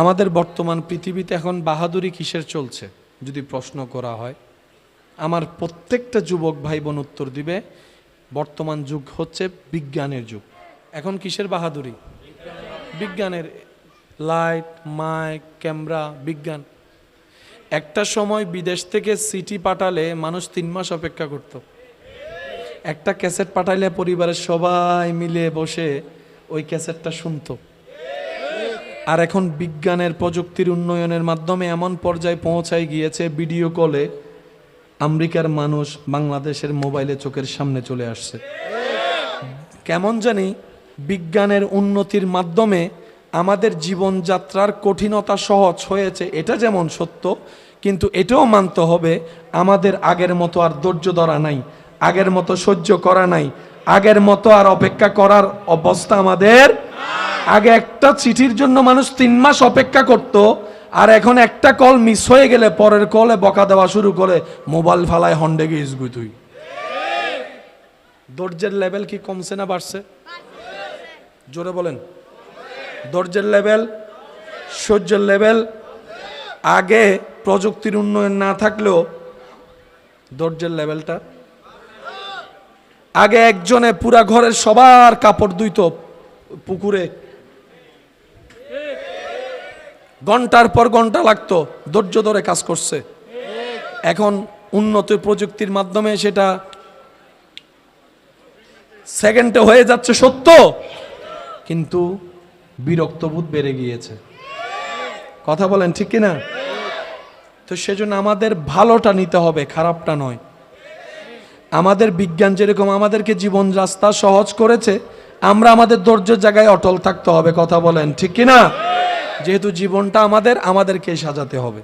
আমাদের বর্তমান পৃথিবীতে এখন বাহাদুরি কিসের চলছে? যদি প্রশ্ন করা হয়, আমার প্রত্যেকটা যুবক ভাই বোন উত্তর দিবে, বর্তমান যুগ হচ্ছে বিজ্ঞানের যুগ। এখন কিসের বাহাদুরি? বিজ্ঞানের লাইট, মাইক, ক্যামেরা, বিজ্ঞান। একটা সময় বিদেশ থেকে সিটি পাঠালে মানুষ তিন মাস অপেক্ষা করত। একটা ক্যাসেট পাঠাইলে পরিবারের সবাই মিলে বসে ওই ক্যাসেটটা শুনতো। আর এখন বিজ্ঞানের প্রযুক্তির উন্নয়নের মাধ্যমে এমন পর্যায়ে পৌঁছায় গিয়েছে ভিডিও কলে আমেরিকার মানুষ বাংলাদেশের মোবাইলে চোখের সামনে চলে আসছে। কেমন জানি বিজ্ঞানের উন্নতির মাধ্যমে আমাদের জীবনযাত্রার কঠিনতা সহজ হয়েছে, এটা যেমন সত্য, কিন্তু এটাও মানতে হবে আমাদের আগের মতো আর ধৈর্য ধরা নাই, আগের মতো সহ্য করা নাই, আগের মতো আর অপেক্ষা করার অবস্থা আমাদের আগে একটা চিঠির জন্য মানুষ তিন মাস অপেক্ষা করত, আর এখন একটা কল মিস হয়ে গেলে পরের কলে বকা দেওয়া শুরু করে, মোবাইল ফালায় হন্ডে গুই তুই? ধৈর্যের লেভেল কি কমছে না বাড়ছে? জোরে বলেন। ধৈর্যের লেভেল, সহ্যের লেভেল, আগে প্রযুক্তির উন্নয়ন না থাকলেও দর্জের লেভেলটা, আগে একজনে পুরা ঘরের সবার কাপড় ধুইতো পুকুরে ঘণ্টার পর ঘণ্টা লাগতো, ধৈর্য ধরে কাজ করছে। এখন উন্নত প্রযুক্তির মাধ্যমে সেটা সেকেন্ডে হয়ে যাচ্ছে সত্য, কিন্তু বিরক্তবোধ বেড়ে গিয়েছে। কথা বলেন ঠিক কিনা? তো সেজন্য আমাদের ভালোটা নিতে হবে, খারাপটা নয়। আমাদের বিজ্ঞান যেরকম আমাদেরকে জীবন রাস্তা সহজ করেছে, আমরা আমাদের ধৈর্যের জায়গায় অটল থাকতে হবে, কথা বলেন ঠিক কিনা? যেহেতু জীবনটা আমাদের আমাদেরকে সাজাতে হবে।